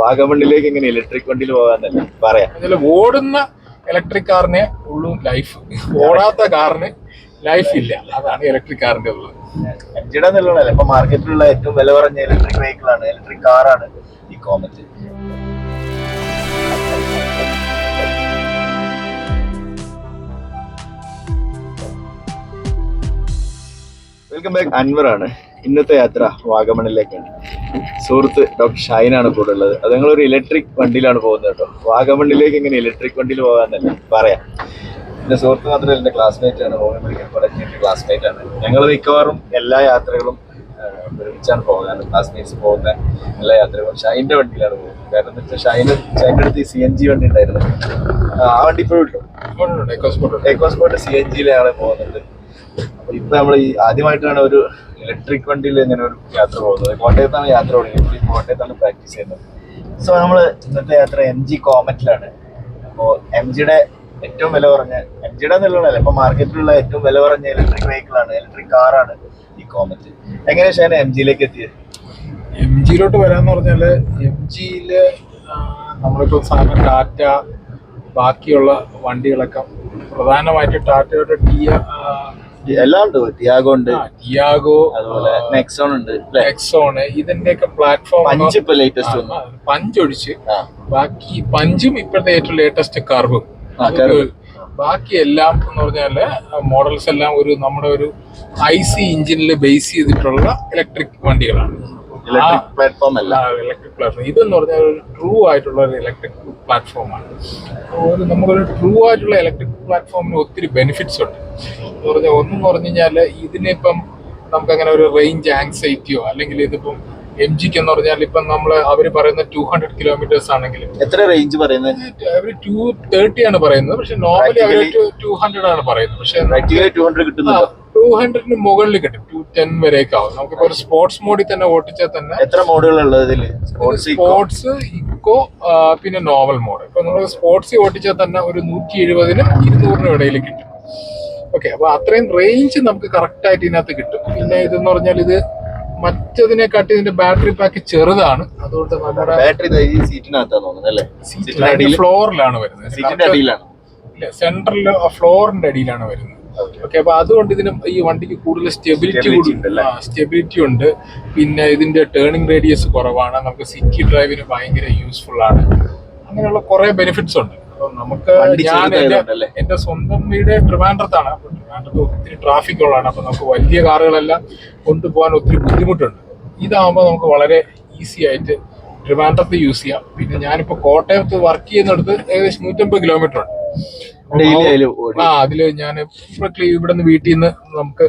വാഗമണ്ണിലേക്ക് ഇങ്ങനെ ഇലക്ട്രിക് വണ്ടിയിൽ പോകാന്നല്ല പറയാം. അതിൽ ഓടുന്ന ഇലക്ട്രിക് കാറിനെ ഉള്ളൂ ലൈഫ് ഓടാത്ത കാറിന് ലൈഫ് ഇല്ല. അതാണ് ഇലക്ട്രിക് കാറിന്റെ ഉള്ളത്. എംജിയുടെ എന്നുള്ളതല്ല ഇപ്പൊ മാർക്കറ്റിലുള്ള ഏറ്റവും വില കുറഞ്ഞ ഇലക്ട്രിക് വെഹിക്കിൾ ആണ് ഇലക്ട്രിക് കാറാണ് ഈ കോമറ്റ് വെൽക്കം ബാക്ക് അൻവർ ആണ്. ഇന്നത്തെ യാത്ര വാഗമണിലേക്കാണ്. സുഹൃത്ത് ഡോക്ടർ ഷൈനാണ് കൂടെ ഉള്ളത്. അത് ഒരു ഇലക്ട്രിക് വണ്ടിയിലാണ് പോകുന്നത് കേട്ടോ. വാഗമണിലേക്ക് ഇങ്ങനെ ഇലക്ട്രിക് വണ്ടിയിൽ പോകാന്നല്ല പറയാം. എന്റെ സുഹൃത്ത് മാത്രമല്ല എന്റെ ക്ലാസ്മേറ്റ് ആണ്. ഓമൻ മെഡിക്കൽ കോളേജിൽ എന്റെ ക്ലാസ്മേറ്റ് ആണ്. ഞങ്ങൾ മിക്കവാറും എല്ലാ യാത്രകളും ഒരുമിച്ചാണ് പോകുന്നത്. ക്ലാസ്മേറ്റ്സ് പോകുന്ന എല്ലാ യാത്രകളും. ഷൈന്റെ വണ്ടിയിലാണ് പോകുന്നത്. കാരണം എന്താ വെച്ചാൽ ഷൈന് ഷൈന്റെ അടുത്ത് സി എൻ ജി വണ്ടി ഉണ്ടായിരുന്നു. ആ, വണ്ടി ഇപ്പോഴും ഇട്ടു എക്കോസ്പോർട്ട് എക്കോസ്പോർട്ട് സി എൻ ജിയിലാണ് പോകുന്നത്. ഇപ്പൊ നമ്മൾ ഈ ആദ്യമായിട്ടാണ് ഒരു ഇലക്ട്രിക് വണ്ടിയിൽ ഇങ്ങനെ ഒരു യാത്ര പോകുന്നത്. കോട്ടയത്താണ് യാത്ര തുടങ്ങിയത്. കോട്ടയത്താണ് പ്രാക്ടീസ് ചെയ്യുന്നത്. സോ നമ്മൾ ഇന്നത്തെ യാത്ര എം ജി കോമറ്റിലാണ് അപ്പോൾ എം ജിയുടെ ഏറ്റവും വില കുറഞ്ഞ എം ജിയുടെ എന്നുള്ളതല്ല ഇപ്പൊ മാർക്കറ്റിലുള്ള ഏറ്റവും വില കുറഞ്ഞ ഇലക്ട്രിക് വെഹിക്കിൾ ആണ് ഇലക്ട്രിക് കാറാണ് ഈ കോമറ്റ് എങ്ങനെയാ ഷാൻ എം ജിയിലേക്ക് എത്തിയത്? എം ജിയിലോട്ട് വരാന്ന് പറഞ്ഞാൽ എം ജിയിൽ നമ്മളിപ്പോ സാധാരണ ടാറ്റ ബാക്കിയുള്ള വണ്ടികളൊക്കെ പ്രധാനമായിട്ട് ടാറ്റയുടെ ടിയ എല്ലാം ഉണ്ട്. ടിയാഗോ ഉണ്ട്. ടിയാഗോ അതുപോലെ നെക്സോൺ ഉണ്ട്. അല്ലേ? എക്സോണ് ഇതിന്റെയൊക്കെ പ്ലാറ്റ്ഫോം പഞ്ച് ഇപ്പൊ ലേറ്റസ്റ്റ് പഞ്ച് ഒഴിച്ച് ബാക്കി പഞ്ചും ഇപ്പോഴത്തെ ഏറ്റവും ലേറ്റസ്റ്റ് കർവും. ബാക്കി എല്ലാം എന്ന് പറഞ്ഞാൽ മോഡൽസ് എല്ലാം ഒരു നമ്മുടെ ഒരു ഐ സി എഞ്ചിനിൽ ബേസ് ചെയ്തിട്ടുള്ള ഇലക്ട്രിക് വണ്ടികളാണ്. ഇലക്ട്രിക് പ്ലാറ്റ്ഫോം അല്ല. ഇലക്ട്രിക് പ്ലാറ്റ്ഫോം ഇതെന്ന് പറഞ്ഞാൽ ഒരു ട്രൂ ആയിട്ടുള്ള ഒരു ഇലക്ട്രിക് പ്ലാറ്റ്ഫോമാണ് ഒരു നമുക്കൊരു ട്രൂ ആയിട്ടുള്ള ഇലക്ട്രിക് പ്ലാറ്റ്ഫോമിന് ഒത്തിരി ബെനിഫിറ്റ്സ് ഉണ്ട്. എന്ന് പറഞ്ഞാൽ ഒന്നെന്ന് പറഞ്ഞു കഴിഞ്ഞാൽ ഇതിനിപ്പം നമുക്ക് അങ്ങനെ ഒരു റേഞ്ച് ആങ്സൈറ്റിയോ അല്ലെങ്കിൽ ഇതിപ്പം എം ജിക്ക് എന്ന് പറഞ്ഞാൽ ഇപ്പം നമ്മൾ അവർ പറയുന്ന ടു ഹൺഡ്രഡ് കിലോമീറ്റേഴ്സ് ആണെങ്കിൽ എത്ര റേഞ്ച് പറയുന്നത്? അവർ ടു തേർട്ടി ആണ് പറയുന്നത്. പക്ഷെ നോർമലി അവർ ടു ഹൺഡ്രഡ് ആണ് പറയുന്നത്. പക്ഷെ ടു ഹൺഡ്രഡ് കിട്ടുന്നുണ്ടോ? ടു ഹൺഡ്രഡിന് മുകളിൽ കിട്ടും. ടു ടെൻ വരെയൊക്കെ ആവും. നമുക്കിപ്പോ ഒരു സ്പോർട്സ് മോഡിൽ തന്നെ ഓട്ടിച്ചാൽ തന്നെ എത്ര ഇതിൽ? സ്പോർട്സ് ഇക്കോ പിന്നെ നോവൽ മോഡ് ഇപ്പൊ നമ്മൾ സ്പോർട്സ് ഓട്ടിച്ചാൽ തന്നെ ഒരു നൂറ്റി എഴുപതിനും ഇരുന്നൂറിനും ഇടയിൽ കിട്ടും. ഓക്കെ അപ്പൊ അത്രയും റേഞ്ച് നമുക്ക് കറക്റ്റ് ആയിട്ട് ഇതിനകത്ത് കിട്ടും. പിന്നെ ഇതെന്ന് പറഞ്ഞാൽ ഇത് മറ്റതിനെക്കാട്ടി ഇതിന്റെ ബാറ്ററി പാക്ക് ചെറുതാണ്. അതുകൊണ്ട് നമ്മുടെ ബാറ്ററി ഫ്ലോറിലാണ് വരുന്നത്. സെന്ററിൽ ഫ്ലോറിന്റെ അടിയിലാണ് വരുന്നത്. ഓക്കെ അപ്പൊ അതുകൊണ്ട് ഇതിന് ഈ വണ്ടിക്ക് കൂടുതൽ സ്റ്റെബിലിറ്റി? സ്റ്റെബിലിറ്റി ഉണ്ട് പിന്നെ ഇതിന്റെ ടേണിംഗ് റേഡിയസ് കുറവാണ്. നമുക്ക് സിറ്റി ഡ്രൈവിന് ഭയങ്കര യൂസ്ഫുൾ ആണ്. അങ്ങനെയുള്ള കുറെ ബെനിഫിറ്റ്സ് ഉണ്ട്. അപ്പൊ നമുക്ക് ഞാൻ എന്റെ സ്വന്തം വീട് ട്രിവാൻഡ്രത്താണ്. അപ്പൊ ട്രിവാൻഡ്രത്ത് ഒത്തിരി ട്രാഫിക് ഉള്ളതാണ്. അപ്പൊ നമുക്ക് വലിയ കാറുകളെല്ലാം കൊണ്ടുപോകാൻ ഒത്തിരി ബുദ്ധിമുട്ടുണ്ട്. ഇതാകുമ്പോൾ നമുക്ക് വളരെ ഈസി ആയിട്ട് ട്രിവാൻഡ്രത്ത് യൂസ് ചെയ്യാം. പിന്നെ ഞാനിപ്പോ കോട്ടയത്ത് വർക്ക് ചെയ്യുന്നിടത്ത് ഏകദേശം നൂറ്റമ്പത് കിലോമീറ്റർ ഉണ്ട്. ഡെയിലി അതിൽ ഓടി. ആ അതിൽ ഞാൻ ഇവിടെ നിന്ന് വീട്ടിൽ നിന്ന് നമുക്ക്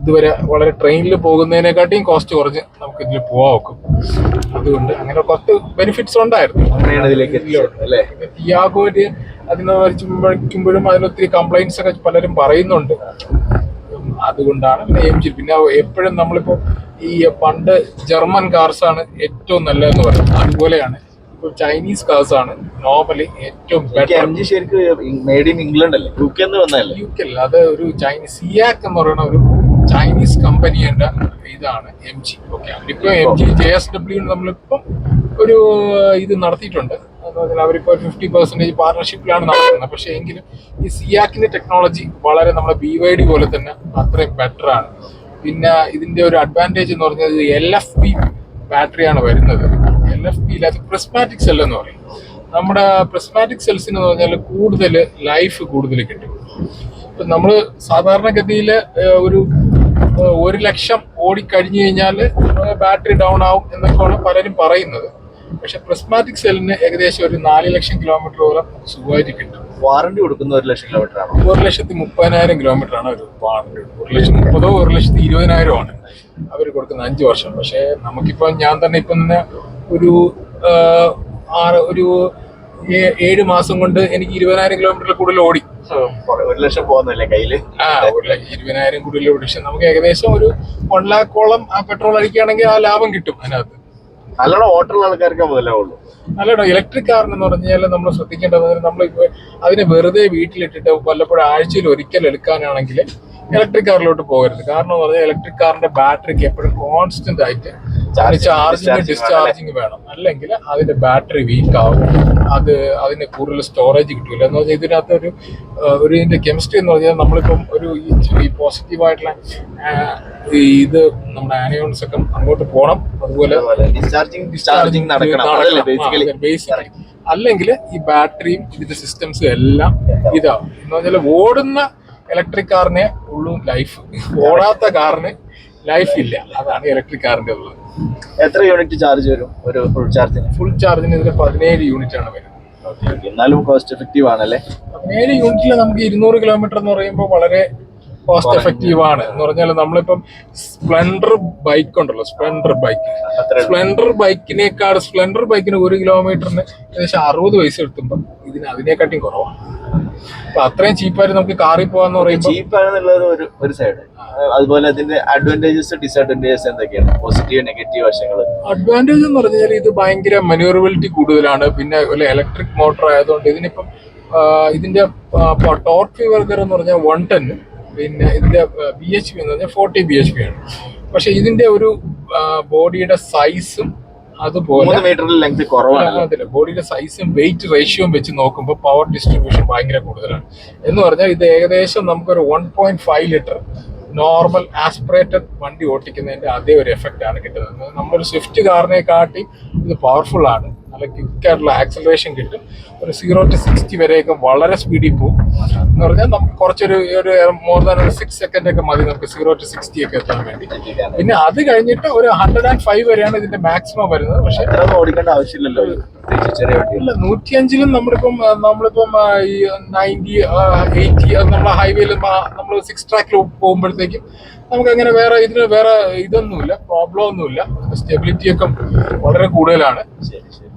ഇതുവരെ വളരെ ട്രെയിനിൽ പോകുന്നതിനെക്കാട്ടിയും കോസ്റ്റ് കുറഞ്ഞ് നമുക്ക് ഇതിൽ പോവാൻ നോക്കും അതുകൊണ്ട് അങ്ങനെ കുറച്ച് ബെനിഫിറ്റ്സ് ഉണ്ടായിരുന്നു. അങ്ങനെയാണ് ഇതിലേക്ക് അല്ലേ? ടിയാഗോയിൽ അതിനെ വരയ്ക്കുമ്പോഴും അതിനൊത്തിരി കംപ്ലൈൻസ് ഒക്കെ പലരും പറയുന്നുണ്ട്. ഉം, അതുകൊണ്ടാണ് പിന്നെ എം ജി പിന്നെ എപ്പോഴും നമ്മളിപ്പോ ഈ പണ്ട് ജർമ്മൻ കാർസ് ആണ് ഏറ്റവും നല്ലതെന്ന് പറയുന്നത്. അതുപോലെയാണ് ചൈനീസ് കാർസ് ആണ് നോർമലി ഏറ്റവും ബെറ്റർ എം ജി ശരിക്കും മെയ്ഡ് ഇൻ ഇംഗ്ലണ്ട് അല്ലേ? യു കെ എന്ന് വന്നതല്ലേ? യു കെ അത് ഒരു ചൈനീസ് സിയാക്ക് എന്ന് പറയുന്ന ഒരു ചൈനീസ് കമ്പനിയുടെ ഇതാണ് എം ജി ഓക്കെ അവരിപ്പോ M G J S W നമ്മളിപ്പം ഒരു ഇത് നടത്തിയിട്ടുണ്ട്. എന്ന് പറഞ്ഞാൽ അവരിപ്പോ ഫിഫ്റ്റി പെർസെന്റേജ് പാർട്ണർഷിപ്പിലാണ് നടക്കുന്നത് പക്ഷേ എങ്കിലും ഈ സിയാക്കിന്റെ ടെക്നോളജി വളരെ നമ്മുടെ ബി വൈ ഡി പോലെ തന്നെ അത്രയും ബെറ്റർ ആണ്. പിന്നെ ഇതിന്റെ ഒരു അഡ്വാന്റേജ് എന്ന് പറഞ്ഞാൽ എൽ എഫ് പി ബാറ്ററിയാണ് വരുന്നത്. പി ഇല്ലാത്ത പ്രിസ്മാറ്റിക് സെൽ എന്ന് പറയും. നമ്മുടെ പ്രസ്മാറ്റിക് സെൽസ് എന്ന് പറഞ്ഞാൽ കൂടുതൽ ലൈഫ് കൂടുതൽ കിട്ടും. ഇപ്പൊ നമ്മൾ സാധാരണഗതിയിൽ ഒരു ഒരു ലക്ഷം ഓടിക്കഴിഞ്ഞു കഴിഞ്ഞാൽ ബാറ്ററി ഡൗൺ ആവും എന്നൊക്കെയാണ് പലരും പറയുന്നത്. പക്ഷെ പ്രസ്മാറ്റിക് സെല്ലിന് ഏകദേശം ഒരു നാല് ലക്ഷം കിലോമീറ്ററോളം സുഖമായിട്ട് കിട്ടും. വാറണ്ടി കൊടുക്കുന്ന ഒരു ലക്ഷം കിലോമീറ്റർ ആണ്? ഒരു ലക്ഷത്തി മുപ്പതിനായിരം കിലോമീറ്റർ ആണ് ഒരു വാറണ്ടി ഒരു ലക്ഷം മുപ്പതോ ഒരു ലക്ഷത്തി ഇരുപതിനായിരം ആണ്. അവർ കൊടുക്കുന്ന അഞ്ച് വർഷം. പക്ഷേ നമുക്കിപ്പോ ഞാൻ തന്നെ ഇപ്പം തന്നെ ഒരു ആറ് ഒരു ഏഴ് മാസം കൊണ്ട് എനിക്ക് ഇരുപതിനായിരം കിലോമീറ്ററിൽ കൂടുതൽ ഓടി. ഒരു ലക്ഷം പോകുന്നല്ലേ കയ്യിൽ ആ ഒരു ലക്ഷം ഇരുപതിനായിരം കൂടുതൽ ഓടി. പക്ഷെ നമുക്ക് ഏകദേശം ഒരു വൺ ലാക്കോളം ആ പെട്രോൾ അടിക്കുകയാണെങ്കിൽ ആ ലാഭം കിട്ടും അതിനകത്ത്. നല്ലോണം ഓട്ടമുള്ള ആൾക്കാർക്ക് മുതലാവുള്ളൂ അല്ലടോ ഇലക്ട്രിക് കാർ എന്ന് പറഞ്ഞാൽ നമ്മൾ ശ്രദ്ധിക്കേണ്ടത് നമ്മൾ അതിനെ വെറുതെ വീട്ടിലിട്ടിട്ട് വല്ലപ്പോഴും ആഴ്ചയിൽ ഒരിക്കൽ എടുക്കാനാണെങ്കിൽ ഇലക്ട്രിക് കാറിലോട്ട് പോകരുത്. കാരണം എന്ന് പറഞ്ഞാൽ ഇലക്ട്രിക് കാറിന്റെ ബാറ്ററിക്ക് എപ്പോഴും കോൺസ്റ്റന്റ് ആയിട്ട് ചാർജിങ് ഡിസ്ചാർജിങ് വേണം അല്ലെങ്കിൽ അതിന്റെ ബാറ്ററി വീക്ക് ആവും. അത് അതിന് കൂടുതൽ സ്റ്റോറേജ് കിട്ടില്ല എന്ന് പറഞ്ഞാൽ ഇതിനകത്ത് ഒരു ഒരു ഇതിന്റെ കെമിസ്ട്രി എന്ന് പറഞ്ഞാൽ നമ്മളിപ്പം ഒരു ഈ പോസിറ്റീവ് ആയിട്ടുള്ള ഈ ഇത് നമ്മുടെ ആനയോൺസ് ഒക്കെ അങ്ങോട്ട് പോകണം അതുപോലെ ഡിസ്ചാർജിങ് ഡിസ്ചാർജിങ് നടക്കണം. ബേസിക്കലി അല്ലെങ്കിൽ ഈ ബാറ്ററിയും ഇതിന്റെ സിസ്റ്റംസും എല്ലാം ഇതാവും. എന്ന് പറഞ്ഞാൽ ഓടുന്ന ഇലക്ട്രിക് കാറിനെ ഉള്ളു ലൈഫ് ഓടാത്ത കാറിന് ലൈഫ് ഇല്ല. അതാണ് ഇലക്ട്രിക് കാറിന്റെ ഉള്ളത്. എത്ര യൂണിറ്റ് ചാർജ് വരും ഒരു ഫുൾ ചാർജിന് ഫുൾ ചാർജിന് ഇതിന് പതിനേഴ് യൂണിറ്റ് ആണ് വരുന്നത് എന്നാലും കോസ്റ്റ് എഫക്റ്റീവ് ആണല്ലേ? പതിനേഴ് യൂണിറ്റിൽ നമുക്ക് ഇരുന്നൂറ് കിലോമീറ്റർ എന്ന് പറയുമ്പോൾ വളരെ കോസ്റ്റ് എഫക്റ്റീവ് ആണ്. എന്ന് പറഞ്ഞാൽ നമ്മളിപ്പം സ്പ്ലെൻഡർ ബൈക്ക് ഉണ്ടല്ലോ സ്പ്ലെൻഡർ ബൈക്ക് സ്പ്ലെൻഡർ ബൈക്കിനേക്കാൾ സ്പ്ലെൻഡർ ബൈക്കിന് ഒരു കിലോമീറ്ററിന് ഏകദേശം അറുപത് പൈസ എടുത്തുമ്പോൾ ഇതിന് അതിനെക്കാട്ടിയും കുറവാണ്. അപ്പൊ അത്രയും ചീപ്പായിട്ട് നമുക്ക് കാറിൽ പോകാന്ന് പറയുമ്പോൾ ചീപ്പാണെന്നുള്ളത് ഒരു ഒരു സൈഡ് അതുപോലെ അതിന്റെ അഡ്വാന്റേജസ് ഡിസഡ്വാന്റേജസ് എന്തൊക്കെയാണ്? പോസിറ്റീവ് നെഗറ്റീവ് വശങ്ങൾ അഡ്വാന്റേജ് എന്ന് പറഞ്ഞാൽ ഇത് ഭയങ്കര മനൂറബിലിറ്റി കൂടുതലാണ്. പിന്നെ ഒരു ഇലക്ട്രിക് മോട്ടോർ ആയതുകൊണ്ട് ഇതിനിപ്പം ഇതിന്റെ ടോർക്ക് ഫീവർഗർ എന്ന് പറഞ്ഞാൽ വൺ ടെൻ പിന്നെ ഇതിന്റെ ബി എച്ച് പി എന്ന് പറഞ്ഞാൽ ഫോർട്ടി ബി എച്ച് പി ആണ്. പക്ഷെ ഇതിന്റെ ഒരു ബോഡിയുടെ സൈസും അതുപോലെ മീറ്ററിൽ ലെങ്ത് കുറവാണ്. ബോഡിയുടെ സൈസും വെയിറ്റ് റേഷ്യോയും വെച്ച് നോക്കുമ്പോൾ പവർ ഡിസ്ട്രിബ്യൂഷൻ ഭയങ്കര കൂടുതലാണ്. എന്ന് പറഞ്ഞാൽ ഇത് ഏകദേശം നമുക്കൊരു one point five litre normal aspirated വണ്ടി ഓട്ടിക്കുന്നതിന്റെ അതേ ഒരു എഫക്റ്റ് ആണ് കിട്ടുന്നത്. നമ്മളൊരു സ്വിഫ്റ്റ് കാറിനെ കാട്ടി ഇത് പവർഫുൾ ആണ്. നല്ല ക്വിക്ക് ആയിട്ടുള്ള ആക്സലറേഷൻ കിട്ടും. ഒരു സീറോ ടു സിക്സ്റ്റി വരെയൊക്കെ വളരെ സ്പീഡിൽ പോകും എന്ന് പറഞ്ഞാൽ നമുക്ക് കുറച്ചൊരു ഒരു മോർ ദാൻ ഒരു സിക്സ് സെക്കൻഡ് ഒക്കെ മതി നമുക്ക് സീറോ ടു സിക്സ്റ്റി ഒക്കെ എത്താൻ വേണ്ടി. പിന്നെ അത് കഴിഞ്ഞിട്ട് ഒരു ഹൺഡ്രഡ് ആൻഡ് ഫൈവ് വരെയാണ് ഇതിന്റെ മാക്സിമം വരുന്നത്. പക്ഷേ ഓടിക്കേണ്ട ആവശ്യമില്ലല്ലോ ഇല്ല നൂറ്റിയഞ്ചിലും നമ്മളിപ്പം നമ്മളിപ്പം ഈ നയന്റി എയ്റ്റി നമ്മളെ ഹൈവേയിൽ നമ്മൾ സിക്സ് ട്രാക്കിൽ പോകുമ്പോഴത്തേക്കും നമുക്ക് അങ്ങനെ വേറെ ഇതിന് വേറെ ഇതൊന്നുമില്ല പ്രോബ്ലം ഒന്നുമില്ല. സ്റ്റെബിലിറ്റി ഒക്കെ വളരെ കൂടുതലാണ്. ശരി ശരി.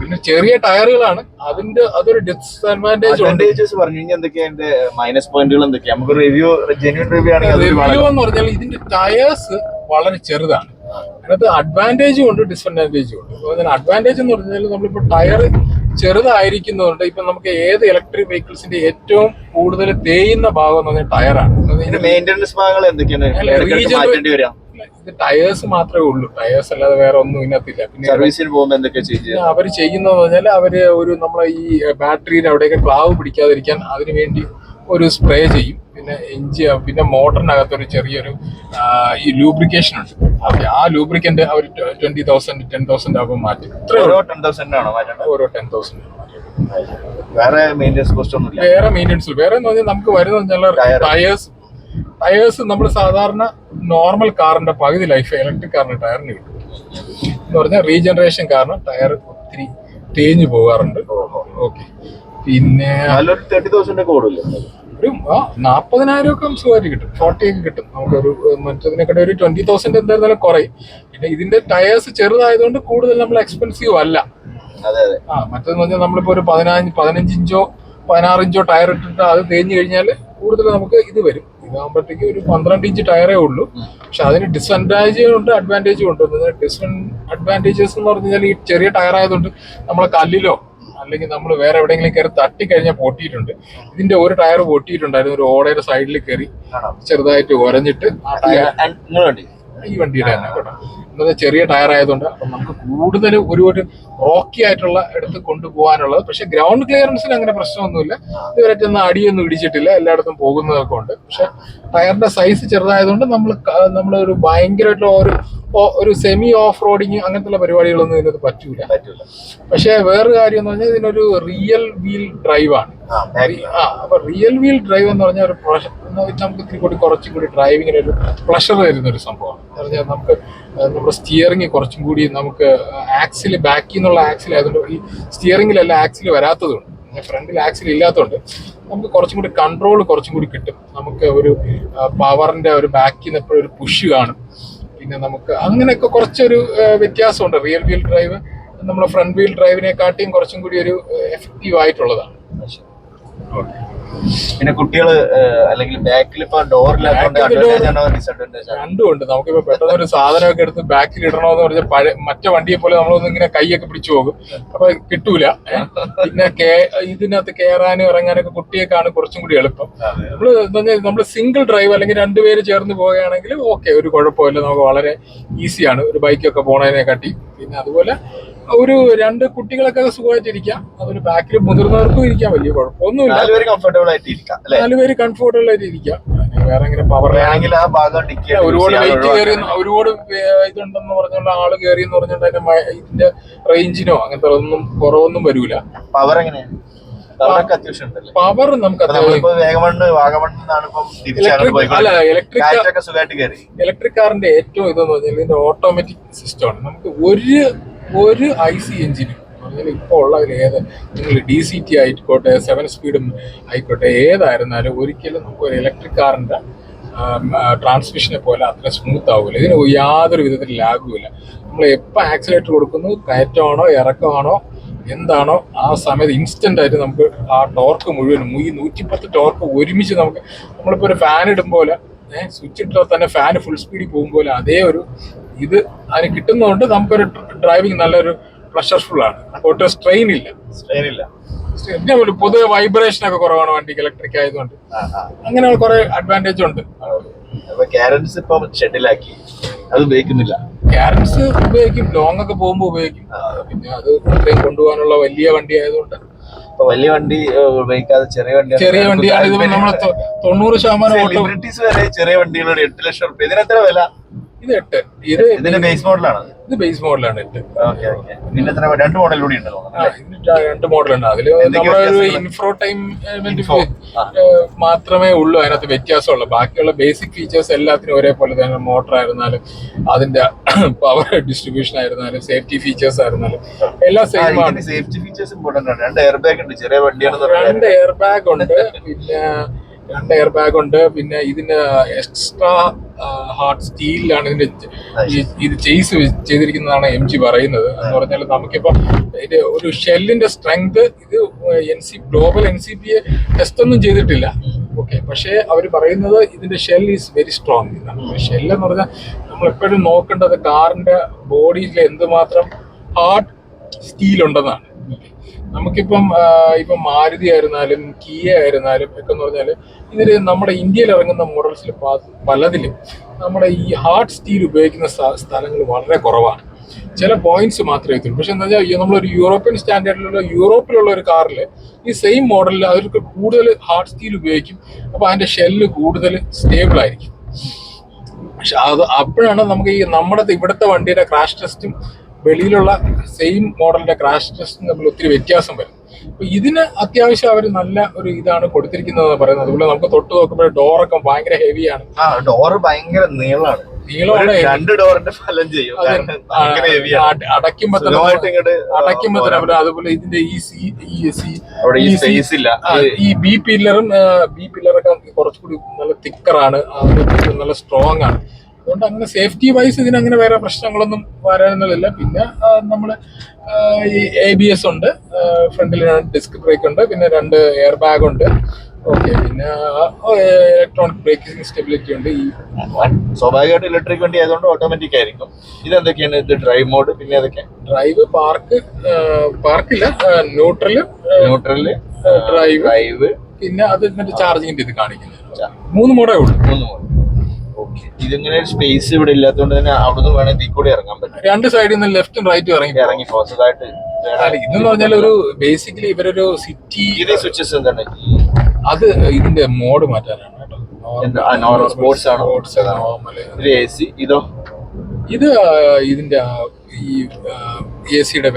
പിന്നെ ചെറിയ ടയറുകളാണ്. അതിന്റെ അതൊരു ഡിസ്അഡ്വാന്റേജ് ഉണ്ട്. അഡ്വാന്റേജസ് പറഞ്ഞു കഴിഞ്ഞാൽ എന്തൊക്കെയാ അതിന്റെ മൈനസ് പോയിന്റുകൾ എന്തൊക്കെയാ? നമുക്ക് റിവ്യൂ ജെന്യൂൻ റിവ്യൂ ആണെങ്കിൽ റിവ്യൂ എന്ന് പറഞ്ഞാൽ ഇതിന്റെ ടയേഴ്സ് വളരെ ചെറുതാണ്. അതിനകത്ത് അഡ്വാന്റേജും ഉണ്ട് ഡിസ്അഡ്വാന്റേജും ഉണ്ട്. അപ്പോൾ അഡ്വാന്റേജ് എന്ന് പറഞ്ഞാൽ നമ്മളിപ്പോൾ ടയർ ചെറുതായിരിക്കുന്നതുകൊണ്ട് ഇപ്പൊ നമുക്ക് ഏത് ഇലക്ട്രിക് വെഹിക്കിൾസിന്റെ ഏറ്റവും കൂടുതൽ തേയുന്ന ഭാഗം എന്ന് പറഞ്ഞാൽ ടയറാണ് മെയിന്റെനൻസ് ഭാഗങ്ങൾ എന്തൊക്കെയാണ്? ഇത് ടയേഴ്സ് മാത്രമേ ഉള്ളൂ. ടയേഴ്സ് അല്ലാതെ വേറെ ഒന്നും ഇതിനകത്തില്ല. പിന്നെ സർവീസിന് പോകുമ്പോൾ എന്തൊക്കെ അവർ ചെയ്യുന്നതെന്ന് പറഞ്ഞാൽ അവർ ഒരു നമ്മളെ ഈ ബാറ്ററിയുടെ അവിടെയൊക്കെ ക്ലാവ് പിടിക്കാതിരിക്കാൻ അതിനു വേണ്ടി ഒരു സ്പ്രേ ചെയ്യും. പിന്നെ എഞ്ചി പിന്നെ മോട്ടറിനകത്ത് ഒരു ചെറിയൊരു ഈ ലൂബ്രിക്കേഷൻ ഉണ്ട്. ആ ലൂബ്രിക്കന്റ് അവർ ട്വന്റി തൗസൻഡ് ടെൻ തൗസൻഡ് ആകുമ്പോൾ മാറ്റും. ഓരോ ടെൻ തൗസൻഡ് ആണോ ഓരോ ടെൻ തൗസൻഡ് വേറെ മെയിന്റെസ് കോസ്റ്റ് ഒന്നുമില്ല. വേറെ മെയിന്റെസ് വേറെ എന്ന് പറഞ്ഞാൽ നമുക്ക് വരുന്ന ടയേഴ്സ് ടയേഴ്സ് നമ്മൾ സാധാരണ നോർമൽ കാറിന്റെ പകുതി ലൈഫ് ഇലക്ട്രിക് കാറിന്റെ ടയറിന് കിട്ടും. എന്ന് പറഞ്ഞാൽ റീജനറേഷൻ കാരണം ടയർ ഒത്തിരി തേഞ്ഞു പോകാറുണ്ട്. ഓക്കെ പിന്നെ നല്ലൊരു തേർട്ടി തൗസൻഡ് ഒക്കെ ഓടില്ല ഒരു ആ നാൽപ്പതിനായിരം ഒക്കെ സുഖമായിട്ട് കിട്ടും. ഫോർട്ടി ഒക്കെ കിട്ടും. നമുക്കൊരു ഒരു മറ്റതിനെക്കാട്ടി ഒരു ട്വന്റി തൗസൻഡ് എന്തായിരുന്നാലും കുറയും. പിന്നെ ഇതിന്റെ ടയേഴ്സ് ചെറുതായതുകൊണ്ട് കൂടുതൽ നമ്മൾ എക്സ്പെൻസീവ് അല്ല. ആ മറ്റേന്ന് പറഞ്ഞാൽ നമ്മളിപ്പോ ഒരു പതിനഞ്ച് പതിനഞ്ച് ഇഞ്ചോ പതിനാറ് ഇഞ്ചോ ടയർ ഇട്ടിട്ട് അത് തേഞ്ഞു കഴിഞ്ഞാൽ കൂടുതൽ നമുക്ക് ഇത് വരും. ഇതാകുമ്പോഴത്തേക്ക് ഒരു പന്ത്രണ്ട് ഇഞ്ച് ടയറേ ഉള്ളൂ. പക്ഷെ അതിന് ഡിസ്അഡ്വാന്റേജും ഉണ്ട് അഡ്വാന്റേജും ഉണ്ട്. ഡിസ് അഡ്വാന്റേജസ് എന്ന് പറഞ്ഞു കഴിഞ്ഞാൽ ഈ ചെറിയ ടയർ ആയതുകൊണ്ട് നമ്മളെ കല്ലിലോ അല്ലെങ്കിൽ നമ്മൾ വേറെ എവിടെയെങ്കിലും കയറി തട്ടി കഴിഞ്ഞാൽ പൊട്ടിയിട്ടുണ്ട്. ഇതിന്റെ ഒരു ടയർ പൊട്ടിയിട്ടുണ്ടായിരുന്നു ഒരു ഓടയുടെ സൈഡിൽ കയറി ചെറുതായിട്ട് ഒരഞ്ഞിട്ട് ആ ടയർ ഈ വണ്ടിയുടെ തന്നെ കേട്ടോ. എന്നത് ചെറിയ ടയർ ആയതുകൊണ്ട് അപ്പം നമുക്ക് കൂടുതൽ ഒരു ഒരു റോക്കി ആയിട്ടുള്ള എടുത്ത് കൊണ്ടുപോകാനുള്ളത്. പക്ഷെ ഗ്രൗണ്ട് ക്ലിയറൻസിന് അങ്ങനെ പ്രശ്നമൊന്നുമില്ല. ഇതുവരെ ചെന്ന് അടിയൊന്നും ഇടിച്ചിട്ടില്ല. എല്ലായിടത്തും പോകുന്നതൊക്കെ ഉണ്ട്. പക്ഷെ ടയറിന്റെ സൈസ് ചെറുതായതുകൊണ്ട് നമ്മൾ നമ്മൾ ഒരു ഭയങ്കരമായിട്ടുള്ള ഒരു ഒരു സെമി ഓഫ് റോഡിങ് അങ്ങനത്തെ പരിപാടികളൊന്നും ഇതിനകത്ത് പറ്റൂല. പറ്റൂല. പക്ഷേ വേറൊരു കാര്യം എന്ന് പറഞ്ഞാൽ ഇതിനൊരു റിയൽ വീൽ ഡ്രൈവാണ് ആ അപ്പൊ റിയൽ വീൽ ഡ്രൈവ് എന്ന് പറഞ്ഞാൽ ഒരു നമുക്ക് ഇത്തിരി കൂടി കുറച്ചും കൂടി ഡ്രൈവിങ്ങിന് ഒരു പ്ലഷർ തരുന്ന ഒരു സംഭവമാണ്. പറഞ്ഞാൽ നമുക്ക് നമ്മുടെ സ്റ്റിയറിംഗ് കുറച്ചും കൂടി നമുക്ക് ആക്സിൽ ബാക്കിൽ നിന്നുള്ള ആക്സിൽ ആയതുകൊണ്ട് ഈ സ്റ്റിയറിംഗിലല്ല ആക്സിൽ വരാത്തതുകൊണ്ട് ഫ്രണ്ടിൽ ആക്സിൽ ഇല്ലാത്തതുകൊണ്ട് നമുക്ക് കുറച്ചും കൂടി കൺട്രോൾ കുറച്ചും കൂടി കിട്ടും. നമുക്ക് ഒരു പവറിന്റെ ഒരു ബാക്കിൽ നിന്ന് എപ്പോഴും ഒരു പുഷ് കാണും. പിന്നെ നമുക്ക് അങ്ങനെയൊക്കെ കുറച്ചൊരു വ്യത്യാസമുണ്ട്. റിയൽ വീൽ ഡ്രൈവ് നമ്മുടെ ഫ്രണ്ട് വീൽ ഡ്രൈവിനെക്കാട്ടിയും കുറച്ചും കൂടി ഒരു എഫക്റ്റീവ് ആയിട്ടുള്ളതാണ്. ഓക്കെ. പിന്നെ കുട്ടികൾ അല്ലെങ്കിൽ ബാക്കിൽ ഇപ്പൊ ഡോറില്ലാത്തതുകൊണ്ട് Back ൽ അഡ്വാന്റേജ് door- ആണോ ഡിസഡ്വാന്റേജ് ആണോ. രണ്ടും നമുക്കിപ്പോ പെട്ടെന്ന് ഒരു സാധനമൊക്കെ എടുത്ത് ബാക്കിൽ ഇടണമെന്ന് പറഞ്ഞ പഴയ മറ്റേ വണ്ടിയെ പോലെ നമ്മളൊന്ന് ഇങ്ങനെ കൈയൊക്കെ പിടിച്ചു പോകും. അപ്പൊ കിട്ടൂല. പിന്നെ ഇതിനകത്ത് കയറാനും ഇറങ്ങാനൊക്കെ കുട്ടിയൊക്കെയാണ് കുറച്ചും കൂടി എളുപ്പം. നമ്മൾ നമ്മൾ സിംഗിൾ ഡ്രൈവ് അല്ലെങ്കിൽ രണ്ടുപേര് ചേർന്ന് പോവുകയാണെങ്കിൽ ഓക്കെ ഒരു കുഴപ്പമില്ല. നമുക്ക് വളരെ ഈസിയാണ് ഒരു ബൈക്കൊക്കെ പോണതിനെ കാട്ടി പിന്നെ അതുപോലെ ഒരു രണ്ട് കുട്ടികളൊക്കെ സുഖമായിട്ടിരിക്കാം. അതൊരു ബാക്കിൽ മുതിർന്നവർക്കും ഇരിക്കാൻ വലിയ കുഴപ്പമൊന്നുമില്ല. നാലുപേര് കംഫർട്ടബിൾ ആയിട്ട് ഇരിക്കാം നാലുപേര് കംഫർട്ടബിൾ ആയിട്ട് ഇരിക്കാം വേറെ ഇങ്ങനെ പവർ ആ ഭാഗം ഒരുപാട് വെയിറ്റ് കയറി ഒരുപാട് ഇതുണ്ടെന്ന് പറഞ്ഞുള്ള ആൾ കയറി എന്ന് പറഞ്ഞുകൊണ്ട് അതിന്റെ ഇതിന്റെ റേഞ്ചിനോ അങ്ങനത്തെ ഒന്നും കുറവൊന്നും വരൂല. പവർ എങ്ങനെയാണ് പവർ നമുക്ക് ഇലക്ട്രിക് കാറിന്റെ ഏറ്റവും ഇതെന്ന് പറഞ്ഞാൽ ഇതിന്റെ ഓട്ടോമാറ്റിക് സിസ്റ്റം ആണ്. നമുക്ക് ഒരു ഒരു ഐ സി എഞ്ചിനും അങ്ങനെ ഇപ്പോൾ ഉള്ളതിൽ ഏത് നിങ്ങൾ ഡി സി ടി ആയിക്കോട്ടെ സെവൻ സ്പീഡും ആയിക്കോട്ടെ ഏതായിരുന്നാലും ഒരിക്കലും നമുക്ക് ഒരു ഇലക്ട്രിക് കാറിന്റെ ട്രാൻസ്മിഷനെ പോലെ അത്ര സ്മൂത്ത് ആവില്ല ഇതിന് യാതൊരു വിധത്തിൽ ലാഗുമില്ല നമ്മൾ എപ്പോൾ ആക്സിലേറ്റർ കൊടുക്കുന്നു കയറ്റമാണോ ഇറക്കമാണോ എന്താണോ ആ സമയത്ത് ഇൻസ്റ്റന്റ് ആയിട്ട് നമുക്ക് ആ ടോർക്ക് മുഴുവനും ഈ നൂറ്റിപ്പത്ത് ടോർക്ക് ഒരുമിച്ച് നമുക്ക് നമ്മളിപ്പോൾ ഒരു ഫാൻ ഇടും പോലെ സ്വിച്ച് ഇട്ടാൽ തന്നെ ഫാൻ ഫുൾ സ്പീഡിൽ പോകും പോലെ അതേ ഒരു ഇത് അതിന് കിട്ടുന്നതുകൊണ്ട് നമുക്കൊരു ഡ്രൈവിംഗ് നല്ലൊരു പ്ലഷർഫുൾ ആണ്. ഒട്ടും സ്ട്രെയിൻ ഇല്ല. സ്ട്രെയിൻ ഇല്ല. പിന്നെ ഒരു പൊതുവെ വൈബ്രേഷൻ ഒക്കെ കുറവാണ് വണ്ടിക്ക് ഇലക്ട്രിക് ആയതുകൊണ്ട്. അങ്ങനെ കുറെ അഡ്വാന്റേജ് ഉണ്ട്. ക്യാരറ്റ്സ് ഇപ്പൊ ഷെഡിലാക്കി അത് ഉപയോഗിക്കുന്നില്ല. ക്യാരൻസ് ഉപയോഗിക്കും ലോങ് ഒക്കെ പോകുമ്പോൾ ഉപയോഗിക്കും. പിന്നെ അത് ഇത്രയും കൊണ്ടുപോകാനുള്ള വലിയ വണ്ടി ആയതുകൊണ്ട്. വലിയ വണ്ടി ഉപയോഗിക്കാതെ ചെറിയ വണ്ടി ചെറിയ വണ്ടിയാണ്. തൊണ്ണൂറ് ശതമാനം ഓട്ടോ ചെറിയ വണ്ടികളുടെ എട്ട് ലക്ഷം റുപ്യ. ഇതിനെത്ര വില? ഇത് എട്ട്. ഇത് ഇതിന്റെ ബേസ് മോഡലാണ് ഇത് ബേസ് മോഡലാണ് എട്ട്. പിന്നെ എത്ര രണ്ട് മോഡൽ കൂടി ഉണ്ട് രണ്ട് മോഡലുണ്ട് അതിൽ എന്തൊക്കെ ഇൻഫ്രോ. ആ. മാത്രമേ ഉള്ളൂ. അതിനകത്ത് വ്യത്യാസമുള്ളൂ. ബാക്കിയുള്ള ബേസിക് ഫീച്ചേഴ്സ് എല്ലാത്തിനും ഒരേപോലെ തന്നെ മോട്ടർ ആയിരുന്നാലും അതിന്റെ പവർ ഡിസ്ട്രിബ്യൂഷൻ ആയിരുന്നാലും സേഫ്റ്റി ഫീച്ചേഴ്സ് ആയിരുന്നാലും എല്ലാം സെയിം ആണ്. സേഫ്റ്റി ഫീച്ചേഴ്സ് ഇമ്പോർട്ടന്റ് ആണ്. രണ്ട് എയർ ബാഗ് ഉണ്ട്. ചെറിയ വണ്ടിയാണ് രണ്ട് എയർ ബാഗ് ഉണ്ട്. പിന്നെ രണ്ട് എയർ ബാഗ് ഉണ്ട്. പിന്നെ ഇതിന് എക്സ്ട്രാ ഹാർഡ് സ്റ്റീലിലാണ് ഇതിന്റെ ഇത് ചെയ്സ് ചെയ്തിരിക്കുന്നതാണ് എം ജി പറയുന്നത്. എന്ന് പറഞ്ഞാൽ നമുക്കിപ്പം ഇത് ഒരു ഷെല്ലിന്റെ സ്ട്രെങ്ത് ഇത് N C global N C P test ഒന്നും ചെയ്തിട്ടില്ല. ഓക്കെ പക്ഷേ അവർ പറയുന്നത് ഇതിന്റെ ഷെൽ ഈസ് വെരി സ്ട്രോങ് എന്നാണ് ഷെൽ എന്ന് പറഞ്ഞാൽ നമ്മൾ എപ്പോഴും നോക്കേണ്ടത് കാറിന്റെ ബോഡിയിൽ എന്തുമാത്രം ഹാർഡ് സ്റ്റീൽ ഉണ്ടെന്നാണ്. നമുക്കിപ്പം ഇപ്പൊ മാരുതി ആയിരുന്നാലും കിയ ആയിരുന്നാലും ഒക്കെ എന്ന് പറഞ്ഞാൽ ഇതിൽ നമ്മുടെ ഇന്ത്യയിൽ ഇറങ്ങുന്ന മോഡൽസിൽ പലതിലും നമ്മുടെ ഈ ഹാർഡ് സ്റ്റീൽ ഉപയോഗിക്കുന്ന സ്ഥലങ്ങൾ വളരെ കുറവാണ്. ചില പോയിന്റ്സ് മാത്രമേ എത്തുള്ളൂ. പക്ഷെ എന്താ വെച്ചാൽ നമ്മളൊരു യൂറോപ്യൻ സ്റ്റാൻഡേർഡിലുള്ള യൂറോപ്പിലുള്ള ഒരു കാറിൽ ഈ സെയിം മോഡലിൽ അവർക്ക് കൂടുതൽ ഹാർഡ് സ്റ്റീൽ ഉപയോഗിക്കും. അപ്പോൾ അതിന്റെ ഷെല്ല് കൂടുതൽ സ്റ്റേബിൾ ആയിരിക്കും. പക്ഷെ അത് അപ്പോഴാണ് നമുക്ക് ഈ നമ്മുടെ ഇവിടുത്തെ വണ്ടിയുടെ ക്രാഷ് ടെസ്റ്റും വെളിയിലുള്ള സെയിം മോഡലിന്റെ ക്രാഷ് ടെസ്റ്റും തമ്മിൽ ഒത്തിരി വ്യത്യാസം വരും. അപ്പൊ ഇതിന് അത്യാവശ്യം അവർ നല്ല ഒരു ഇതാണ് കൊടുത്തിരിക്കുന്നത് പറയുന്നത്. അതുപോലെ നമുക്ക് തൊട്ട് നോക്കുമ്പോൾ ഡോറൊക്കെ ഭയങ്കര ഹെവിയാണ് ആ ഡോറ് ഭയങ്കര നീളമാണ് നീളമാണ് രണ്ട് ഡോറിന്റെ ഫലം ചെയ്യും. അടയ്ക്കുമ്പോ അടയ്ക്കുമ്പോ തന്നെ അതുപോലെ ഇതിന്റെ ഈ സി ഈ സി സ്പേസ് ഇല്ല. ഈ ബി പില്ലറും ബി പില്ലറൊക്കെ കുറച്ചുകൂടി നല്ല തിക്കറാണ് നല്ല സ്ട്രോങ് ആണ്. അതുകൊണ്ട് അങ്ങനെ സേഫ്റ്റി വൈസ് ഇതിനങ്ങനെ വേറെ പ്രശ്നങ്ങളൊന്നും വരാനൊന്നുമില്ല. പിന്നെ നമ്മൾ ഈ എ ബി എസ് ഉണ്ട്. ഫ്രണ്ടിൽ ഡിസ്ക് ബ്രേക്ക് ഉണ്ട്. പിന്നെ രണ്ട് എയർ ബാഗ് ഉണ്ട്. ഓക്കെ പിന്നെ ഇലക്ട്രോണിക് ബ്രേക്കിംഗ് സ്റ്റെബിലിറ്റി ഉണ്ട്. ഈ സ്വാഭാവികമായിട്ട് ഇലക്ട്രിക് വണ്ടി ആയതുകൊണ്ട് ഓട്ടോമാറ്റിക് ആയിരിക്കും. ഇതെന്തൊക്കെയാണ് ഇത് ഡ്രൈവ് മോഡ് പിന്നെ അതൊക്കെ? ഡ്രൈവ് പാർക്ക് പാർക്കില്ല ന്യൂട്രൽ ന്യൂട്രൽ ഡ്രൈവ് ഡ്രൈവ് പിന്നെ അത് മറ്റേ ചാർജിങ്ങിന്റെ ഇത് കാണിക്കുന്നത്. മൂന്ന് മോഡേ ഉള്ളൂ. മൂന്ന് മോഡ് ഇതിങ്ങനെ സ്പേസ് ഇവിടെ ഇല്ലാത്തതുകൊണ്ട് തന്നെ അവിടുന്ന് വേണമെങ്കിൽ ഇതിൽ കൂടി ഇറങ്ങാൻ പറ്റും. രണ്ട് സൈഡിൽ നിന്ന് ലെഫ്റ്റും റൈറ്റും ഇറങ്ങി ഇറങ്ങി അല്ല, ഇതെന്ന് പറഞ്ഞാൽ ഒരു ബേസിക്കലി ഇവരൊരു സിറ്റി ഇത് സ്വിച്ചസ് എന്താണ്? അത് ഇതിന്റെ മോഡ് മാറ്റാനാണ് കേട്ടോ? സ്പോർട്സ് ആണോ? നോർമൽ ഇത് എ സി ഇതോ? ഇത് ഇതിന്റെ ഈ എ സിയുടെ.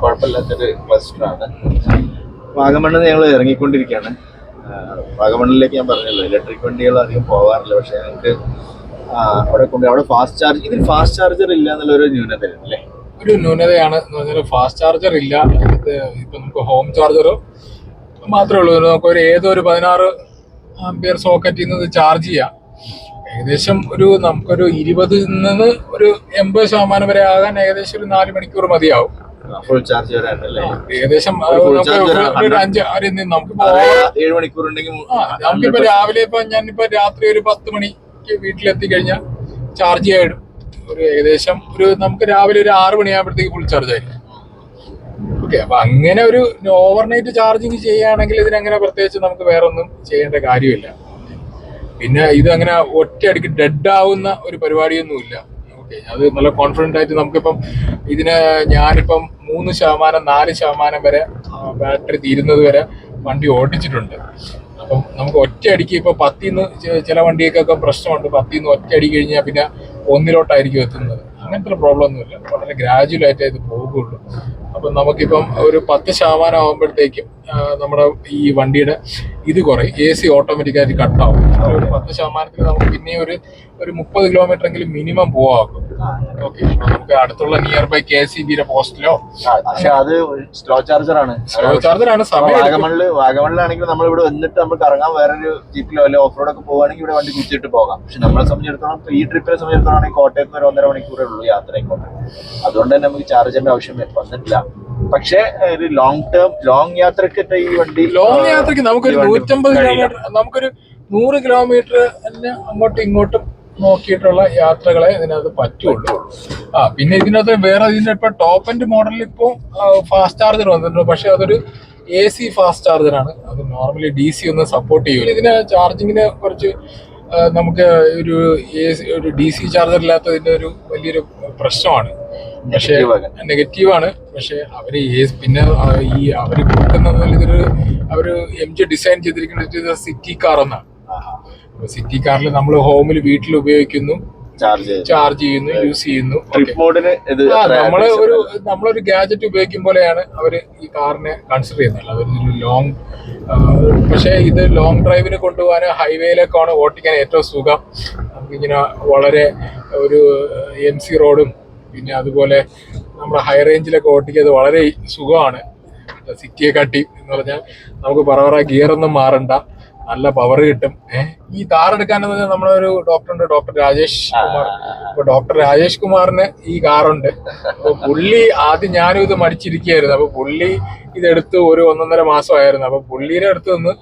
കുഴപ്പമില്ലാത്തൊരു ക്ലസ്റ്റർ ആണ്. വാഗമണ്ണ് ഞങ്ങൾ ഇറങ്ങിക്കൊണ്ടിരിക്കുകയാണ്. ആ, വാഗമണ്ണിലേക്ക് ഞാൻ പറഞ്ഞല്ലോ ഇലക്ട്രിക് വണ്ടികൾ അധികം പോകാറില്ല. പക്ഷെ ഞങ്ങൾക്ക് അവിടെ കൊണ്ട് അവിടെ ഫാസ്റ്റ് ചാർജ് ഇതിൽ ഫാസ്റ്റ് ചാർജർ ഇല്ല എന്നുള്ളൊരു ന്യൂനത അല്ലേ? ഒരു ന്യൂനതയാണ് എന്ന് പറഞ്ഞാൽ ഫാസ്റ്റ് ചാർജർ ഇല്ല. ഇത് ഇപ്പം നമുക്ക് ഹോം ചാർജറോ മാത്രമേ ഉള്ളൂ. നമുക്ക് ഒരു ഏതൊരു പതിനാറ് ആംപിയർ സോക്കറ്റിൽ നിന്ന് ചാർജ് ചെയ്യാം. ഏകദേശം ഒരു നമുക്കൊരു ഇരുപതിൽ നിന്ന് ഒരു എൺപത് ശതമാനം വരെ ആകാൻ ഏകദേശം ഒരു നാല് മണിക്കൂർ മതിയാവും. ഫുൾ ചാർജ് വരാനല്ലേ? ഏകദേശം ഏഴ് മണിക്കൂർ ഉണ്ടെങ്കിൽ നമുക്കിപ്പോ രാവിലെ ഇപ്പൊ ഞാനിപ്പോ രാത്രി ഒരു പത്ത് മണിക്ക് വീട്ടിലെത്തി കഴിഞ്ഞാൽ ചാർജ് ചെയ്യാൻ ഒരു ഏകദേശം ഒരു നമുക്ക് രാവിലെ ഒരു ആറ് മണിയാകുമ്പോഴത്തേക്ക് ഫുൾ ചാർജ് ആയിരിക്കും ഓക്കെ അപ്പൊ അങ്ങനെ ഒരു ഓവർനൈറ്റ് ചാർജിങ് ചെയ്യുകയാണെങ്കിൽ ഇതിനങ്ങനെ പ്രത്യേകിച്ച് നമുക്ക് വേറെ ഒന്നും ചെയ്യേണ്ട കാര്യമില്ല. പിന്നെ ഇത് അങ്ങനെ ഒറ്റയടിക്ക് ഡെഡ് ആവുന്ന ഒരു പരിപാടിയൊന്നുമില്ല. ഓക്കെ അത് നല്ല കോൺഫിഡന്റ് ആയിട്ട് നമുക്കിപ്പം ഇതിന് ഞാനിപ്പം മൂന്ന് ശതമാനം നാല് ശതമാനം വരെ ബാറ്ററി തീരുന്നത് വരെ വണ്ടി ഓടിച്ചിട്ടുണ്ട്. അപ്പം നമുക്ക് ഒറ്റയടിക്ക് ഇപ്പോൾ പത്തിന്ന് നിന്ന് ചില വണ്ടിയൊക്കെ പ്രശ്നമുണ്ട്. പത്തിന്ന് ഒറ്റയടി കഴിഞ്ഞാൽ പിന്നെ ഒന്നിലോട്ടായിരിക്കും എത്തുന്നത്. അങ്ങനത്തെ പ്രോബ്ലം ഒന്നുമില്ല. വളരെ ഗ്രാജുവൽ ആയിട്ടേ ഇത് പോകുള്ളൂ. അപ്പം നമുക്കിപ്പം ഒരു പത്ത് ശതമാനം ആകുമ്പോഴത്തേക്കും നമ്മുടെ ഈ വണ്ടിയുടെ ഇത് കുറയും. എ സി ഓട്ടോമാറ്റിക്കായിട്ട് കട്ടാവും ഒരു പത്ത് ശതമാനത്തിൽ നമുക്ക് പിന്നെ ഒരു ഒരു മുപ്പത് കിലോമീറ്റർ എങ്കിലും മിനിമം പോവാക്കും. ഓക്കെ നമുക്ക് അടുത്തുള്ള നിയർ ബൈ കെ സി ബിയുടെ പോസ്റ്റിലോ? പക്ഷെ അത് സ്ലോ ചാർജർ ആണ്. സ്ലോ ചാർജർ ആണ് വാഗമണ്ണിൽ വാഗമണിൽ വാഗമണിലാണെങ്കിൽ നമ്മൾ ഇവിടെ വന്നിട്ട് നമ്മൾ കറങ്ങാൻ വേറൊരു ജീപ്പിലോ അല്ലെ ഓഫ് റോഡ് ഒക്കെ പോവുകയാണെങ്കിൽ ഇവിടെ വണ്ടി കുത്തിയിട്ട് പോകാം. പക്ഷെ നമ്മളെ സംബന്ധിച്ചിടത്തോളം ഈ ട്രിപ്പിനെ സംബന്ധിച്ചിടത്തോളം കോട്ടയത്ത് ഒരു ഒന്നര മണിക്കൂറേ ഉള്ളൂ യാത്ര അതുകൊണ്ട് തന്നെ നമുക്ക് ചാർജറിന്റെ ആവശ്യം വന്നിട്ടില്ല. പക്ഷേ ഒരു ലോങ് ടേം ലോങ് യാത്രയ്ക്ക് ഈ വണ്ടി ലോങ് യാത്രയ്ക്ക് നമുക്കൊരു നൂറ്റമ്പത് കിലോമീറ്റർ നമുക്കൊരു നൂറ് കിലോമീറ്റർ തന്നെ അങ്ങോട്ടും ഇങ്ങോട്ടും നോക്കിയിട്ടുള്ള യാത്രകളെ ഇതിനകത്ത് പറ്റുള്ളൂ. ആ പിന്നെ ഇതിനകത്ത് വേറെ ഇതിന്റെ ഇപ്പൊ ടോപ്പ് എൻഡ് മോഡലിൽ ഇപ്പോൾ ഫാസ്റ്റ് ചാർജർ വന്നിട്ടുണ്ട്. പക്ഷെ അതൊരു എ സി ഫാസ്റ്റ് ചാർജറാണ് അത് നോർമലി ഡി സി ഒന്നും സപ്പോർട്ട് ചെയ്യും ഇതിന് ചാർജിങ്ങിന് കുറച്ച് നമുക്ക് ഒരു എ സി ഒരു ഡി സി ചാർജർ ഇല്ലാത്തതിന്റെ ഒരു വലിയൊരു പ്രശ്നമാണ്. പക്ഷേ നെഗറ്റീവാണ് പക്ഷേ നെഗറ്റീവ് ആണ്. പക്ഷെ അവർ ഈ- പിന്നെ ഈ അവർ കൊടുക്കുന്നതിൽ ഇതൊരു അവർ എം ജി ഡിസൈൻ ചെയ്തിരിക്കുന്നത് സിറ്റി കാർ എന്നാണ്. സിറ്റി കാറിൽ നമ്മൾ ഹോമിൽ വീട്ടിൽ ഉപയോഗിക്കുന്നു ചാർജ് ചെയ്യുന്നു. യൂസ് ചെയ്യുന്നു നമ്മൾ ഒരു നമ്മളൊരു ഗാജറ്റ് ഉപയോഗിക്കും പോലെയാണ് അവർ ഈ കാറിനെ കൺസിഡർ ചെയ്യുന്നത്. അവർ ലോങ് പക്ഷേ ഇത് ലോങ് ഡ്രൈവിന് കൊണ്ടുപോകാൻ ഹൈവേയിലേക്കാണ് ഓട്ടിക്കാൻ ഏറ്റവും സുഖം. നമുക്കിങ്ങനെ വളരെ ഒരു എം സി റോഡും പിന്നെ അതുപോലെ നമ്മുടെ ഹൈ റേഞ്ചിലൊക്കെ ഓട്ടിക്കത് വളരെ സുഖമാണ്. സിറ്റിയെ കാട്ടി എന്ന് പറഞ്ഞാൽ നമുക്ക് പറ പറ ഗിയറൊന്നും മാറണ്ട. നല്ല പവർ കിട്ടും. ഈ കാർ എടുക്കാനെന്ന് പറഞ്ഞാൽ നമ്മളൊരു ഡോക്ടറുണ്ട് ഡോക്ടർ രാജേഷ് കുമാർ. അപ്പൊ ഡോക്ടർ രാജേഷ് കുമാറിന് ഈ കാറുണ്ട് അപ്പൊ പുള്ളി ആദ്യം ഞാനും ഇത് മടിച്ചിരിക്കുകയായിരുന്നു. അപ്പൊ പുള്ളി ഇതെടുത്ത് ഒരു ഒന്നൊന്നര മാസമായിരുന്നു. അപ്പൊ പുള്ളിയുടെ അടുത്ത് നിന്ന്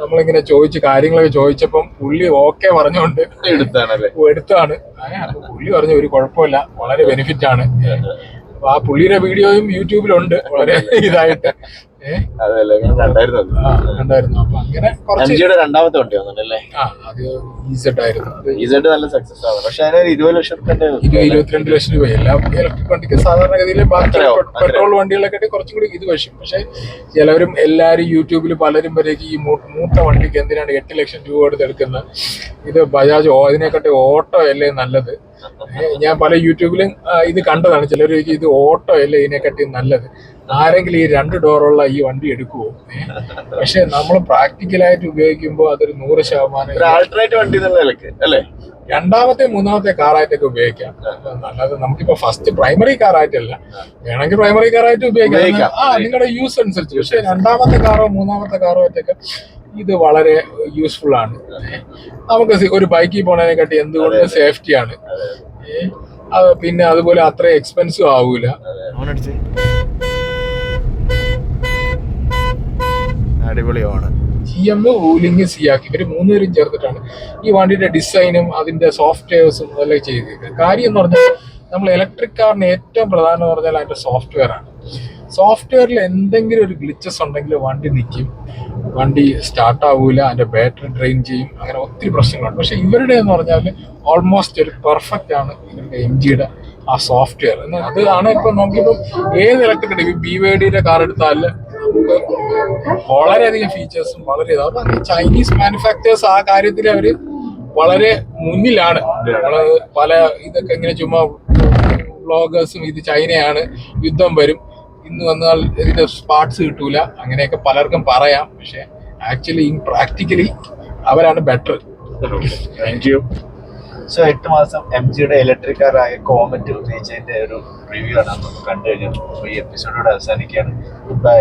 നമ്മളിങ്ങനെ ചോദിച്ച് കാര്യങ്ങളൊക്കെ ചോദിച്ചപ്പം പുള്ളി ഓക്കെ പറഞ്ഞുകൊണ്ട് എടുത്താണല്ലേ എടുത്താണ് പുള്ളി പറഞ്ഞു ഒരു കുഴപ്പമില്ല. വളരെ ബെനിഫിറ്റ് ആണ്. അപ്പൊ ആ പുള്ളിയുടെ വീഡിയോയും യൂട്യൂബിലുണ്ട്. വളരെ ഇതായിട്ട്. രണ്ടാമത്തെ വണ്ടി വന്നിട്ടല്ലേ? ആയിരുന്നു. ഇസഡ് നല്ല സക്സസ് ആണ്. പക്ഷെ അതിനൊരു ഇരുപത് ലക്ഷം റുപ്യന്റെ ഇരുപത് ഇരുപത്തിരണ്ട് ലക്ഷം രൂപ എല്ലാ ഇലക്ട്രിക് വണ്ടിക്ക് സാധാരണഗതിയിൽ ബാക്കി പെട്രോൾ വണ്ടികളൊക്കെ കുറച്ചും കൂടി ഇത് വശം. പക്ഷെ ചിലവരും എല്ലാരും യൂട്യൂബിൽ പലരും വരേക്ക് ഈ മൂത്ത വണ്ടിക്ക് എന്തിനാണ് എട്ട് ലക്ഷം രൂപ എടുത്ത് എടുക്കുന്ന ഇത് ബജാജ് ഓ ഇതിനെക്കാട്ടി ഓട്ടോ അല്ലേ നല്ലത്? ഞാൻ പല യൂട്യൂബിലും ഇത് കണ്ടതാണ്. ചിലർ ഇത് ഓട്ടോ അല്ലേ ഇതിനെക്കാട്ടി നല്ലത്? ആരെങ്കിലും ഈ രണ്ട് ഡോറുള്ള ഈ വണ്ടി എടുക്കുവോ? പക്ഷെ നമ്മൾ പ്രാക്ടിക്കലായിട്ട് ഉപയോഗിക്കുമ്പോൾ അതൊരു നൂറ് ശതമാനം ആൾട്ടർനേറ്റ് വണ്ടി അല്ലേ? രണ്ടാമത്തെ മൂന്നാമത്തെ കാറായിട്ടൊക്കെ ഉപയോഗിക്കാം. അല്ലാതെ നമുക്കിപ്പോ ഫസ്റ്റ് പ്രൈമറി കാറായിട്ടല്ല വേണമെങ്കിൽ പ്രൈമറി കാറായിട്ട് ഉപയോഗിക്കാം. ഉപയോഗിക്കാം. ആ നിങ്ങളുടെ യൂസ് അനുസരിച്ച്. പക്ഷെ രണ്ടാമത്തെ കാറോ മൂന്നാമത്തെ കാറോ ആയിട്ടൊക്കെ ഇത് വളരെ യൂസ്ഫുൾ ആണ്. നമുക്ക് ഒരു ബൈക്കിൽ പോണതിനെക്കാട്ടി എന്തുകൊണ്ട് സേഫ്റ്റിയാണ് പിന്നെ അതുപോലെ അത്ര എക്സ്പെൻസീവ് ആവൂല. അടിപൊളിയാണ്. ജി എം ഊലിംഗ് സിയാക്കി ഇവർ മൂന്നുപേരും ചേർത്തിട്ടാണ് ഈ വണ്ടിയുടെ ഡിസൈനും അതിന്റെ സോഫ്റ്റ്വെയർസും അതെല്ലാം ചെയ്തിരിക്കുന്നത്. കാര്യം എന്ന് പറഞ്ഞാൽ നമ്മൾ ഇലക്ട്രിക് കാറിന് ഏറ്റവും പ്രധാനം പറഞ്ഞാൽ അതിന്റെ സോഫ്റ്റ്വെയർ ആണ്. സോഫ്റ്റ്വെയറിൽ എന്തെങ്കിലും ഒരു ഗ്ലിച്ചസ് ഉണ്ടെങ്കിൽ വണ്ടി നിൽക്കും വണ്ടി സ്റ്റാർട്ട് ആവൂല അതിന്റെ ബാറ്ററി ഡ്രെയിൻ ചെയ്യും അങ്ങനെ ഒത്തിരി പ്രശ്നങ്ങളുണ്ട്. പക്ഷെ ഇവരുടെ എന്ന് പറഞ്ഞാൽ ഓൾമോസ്റ്റ് ഒരു പെർഫെക്റ്റ് ആണ് ഇവരുടെ എം ജിയുടെ ആ സോഫ്റ്റ്വെയർ അതാണ് ഇപ്പൊ നോക്കിയപ്പോൾ ഏത് ഇലക്ട്രിക് ബി വൈ ഡിയുടെ കാർ എടുത്താൽ വളരെയധികം ഫീച്ചേഴ്സും വളരെ അതാണ് ചൈനീസ് മാനുഫാക്ചേഴ്സ് ആ കാര്യത്തിൽ അവർ വളരെ മുന്നിലാണ്. നമ്മൾ പല ഇതൊക്കെ ഇങ്ങനെ ചുമ്മാ വ്ളോഗേഴ്സും ഇത് ചൈനയാണ് യുദ്ധം വരും. ഇന്ന് വന്നാൽ ഇതിന്റെ പാർട്സ് കിട്ടൂല. അങ്ങനെയൊക്കെ പലർക്കും പറയാം. പക്ഷെ ആക്ച്വലി ഇൻ പ്രാക്ടിക്കലി അവരാണ് ബെറ്റർ താങ്ക് യു സോ എട്ട് മാസം എം ജിയുടെ ഇലക്ട്രിക് കാറായ കോമറ്റ് ഉപയോഗിച്ചതിന്റെ ഒരു റിവ്യൂ ആണ്. നമുക്ക് കണ്ടു കഴിഞ്ഞു ഈ എപ്പിസോഡോട് അവസാനിക്കുകയാണ്. Good bye